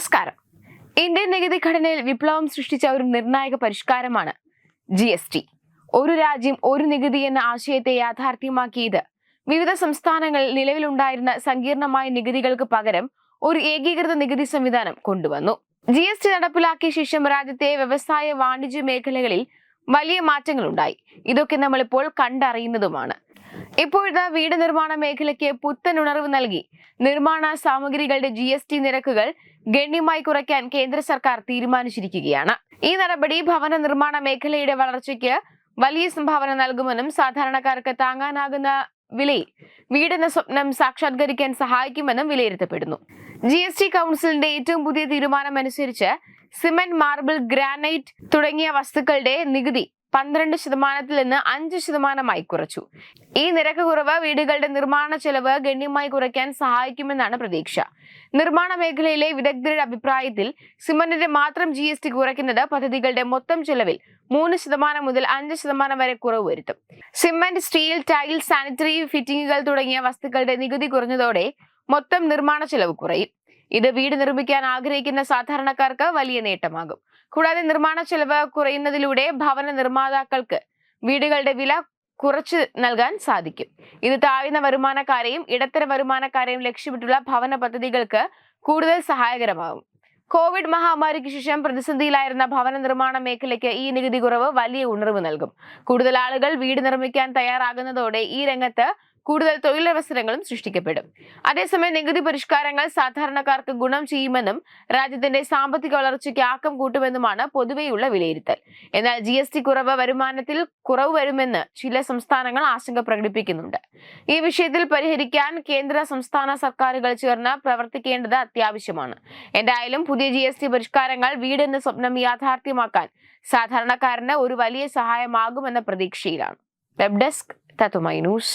നമസ്കാരം. ഇന്ത്യൻ നികുതി ഘടനയിൽ വിപ്ലവം സൃഷ്ടിച്ച ഒരു നിർണായക പരിഷ്കാരമാണ് ജി എസ് ടി. ഒരു രാജ്യം ഒരു നികുതി എന്ന ആശയത്തെ യാഥാർത്ഥ്യമാക്കിയത് വിവിധ സംസ്ഥാനങ്ങളിൽ നിലവിലുണ്ടായിരുന്ന സങ്കീർണമായ നികുതികൾക്ക് പകരം ഒരു ഏകീകൃത നികുതി സംവിധാനം കൊണ്ടുവന്നു. ജി എസ് ടി നടപ്പിലാക്കിയ ശേഷം രാജ്യത്തെ വ്യവസായ വാണിജ്യ മേഖലകളിൽ വലിയ മാറ്റങ്ങളുണ്ടായി. ഇതൊക്കെ നമ്മളിപ്പോൾ കണ്ടറിയുന്നതുമാണ്. ഇപ്പോഴത്തെ വീട് നിർമ്മാണ മേഖലയ്ക്ക് പുത്തൻ ഉണർവ് നൽകി. നിർമ്മാണ സാമഗ്രികളുടെ ജി എസ് ടി നിരക്കുകൾ ഗണ്യമായി കുറയ്ക്കാൻ കേന്ദ്ര സർക്കാർ തീരുമാനിച്ചിരിക്കുകയാണ്. ഈ നടപടി ഭവന നിർമ്മാണ മേഖലയുടെ വളർച്ചയ്ക്ക് വലിയ സംഭാവന നൽകുമെന്നും സാധാരണക്കാർക്ക് താങ്ങാനാകുന്ന വിലയിൽ വീടെന്ന സ്വപ്നം സാക്ഷാത്കരിക്കാൻ സഹായിക്കുമെന്നും വിലയിരുത്തപ്പെടുന്നു. ജി എസ് ടി കൗൺസിലിന്റെ ഏറ്റവും പുതിയ തീരുമാനം അനുസരിച്ച് സിമന്റ് മാർബിൾ ഗ്രാനൈറ്റ് തുടങ്ങിയ വസ്തുക്കളുടെ നികുതി പന്ത്രണ്ട് ശതമാനത്തിൽ നിന്ന് അഞ്ച് ശതമാനമായി കുറച്ചു. ഈ നിരക്ക് കുറവ് വീടുകളുടെ നിർമ്മാണ ചെലവ് ഗണ്യമായി കുറയ്ക്കാൻ സഹായിക്കുമെന്നാണ് പ്രതീക്ഷ. നിർമ്മാണ മേഖലയിലെ വിദഗ്ധരുടെ അഭിപ്രായത്തിൽ സിമന്റിന്റെ മാത്രം ജി എസ് ടി കുറയ്ക്കുന്നത് പദ്ധതികളുടെ മൊത്തം ചെലവിൽ മൂന്ന് ശതമാനം മുതൽ അഞ്ച് ശതമാനം വരെ കുറവ് വരുത്തും. സിമന്റ് സ്റ്റീൽ ടൈൽ സാനിറ്ററി ഫിറ്റിംഗുകൾ തുടങ്ങിയ വസ്തുക്കളുടെ നികുതി കുറഞ്ഞതോടെ മൊത്തം നിർമ്മാണ ചെലവ് കുറയും. ഇത് വീട് നിർമ്മിക്കാൻ ആഗ്രഹിക്കുന്ന സാധാരണക്കാർക്ക് വലിയ നേട്ടമാകും. കൂടാതെ നിർമ്മാണ ചെലവ് കുറയുന്നതിലൂടെ ഭവന നിർമ്മാതാക്കൾക്ക് വീടുകളുടെ വില കുറച്ച് നൽകാൻ സാധിക്കും. ഇത് താഴ്ന്ന വരുമാനക്കാരെയും ഇടത്തര വരുമാനക്കാരെയും ലക്ഷ്യമിട്ടുള്ള ഭവന പദ്ധതികൾക്ക് കൂടുതൽ സഹായകരമാകും. കോവിഡ് മഹാമാരിക്ക് ശേഷം പ്രതിസന്ധിയിലായിരുന്ന ഭവന നിർമ്മാണ മേഖലയ്ക്ക് ഈ നികുതി കുറവ് വലിയ ഉണർവ് നൽകും. കൂടുതൽ ആളുകൾ വീട് നിർമ്മിക്കാൻ തയ്യാറാകുന്നതോടെ ഈ രംഗത്ത് കൂടുതൽ തൊഴിലവസരങ്ങളും സൃഷ്ടിക്കപ്പെടും. അതേസമയം നികുതി പരിഷ്കാരങ്ങൾ സാധാരണക്കാർക്ക് ഗുണം ചെയ്യുമെന്നും രാജ്യത്തിന്റെ സാമ്പത്തിക വളർച്ചയ്ക്ക് ആക്കം കൂട്ടുമെന്നുമാണ് പൊതുവെയുള്ള വിലയിരുത്തൽ. എന്നാൽ ജി എസ് ടി കുറവ് വരുമാനത്തിൽ കുറവ് വരുമെന്ന് ചില സംസ്ഥാനങ്ങൾ ആശങ്ക പ്രകടിപ്പിക്കുന്നുണ്ട്. ഈ വിഷയത്തിൽ പരിഹരിക്കാൻ കേന്ദ്ര സംസ്ഥാന സർക്കാരുകൾ ചേർന്ന് പ്രവർത്തിക്കേണ്ടത് അത്യാവശ്യമാണ്. എന്തായാലും പുതിയ ജി എസ് ടി പരിഷ്കാരങ്ങൾ വീടെന്ന സ്വപ്നം യാഥാർത്ഥ്യമാക്കാൻ സാധാരണക്കാരന് ഒരു വലിയ സഹായമാകുമെന്ന പ്രതീക്ഷയിലാണ്. വെബ് ഡെസ്ക് തത്തുമൈ ന്യൂസ്.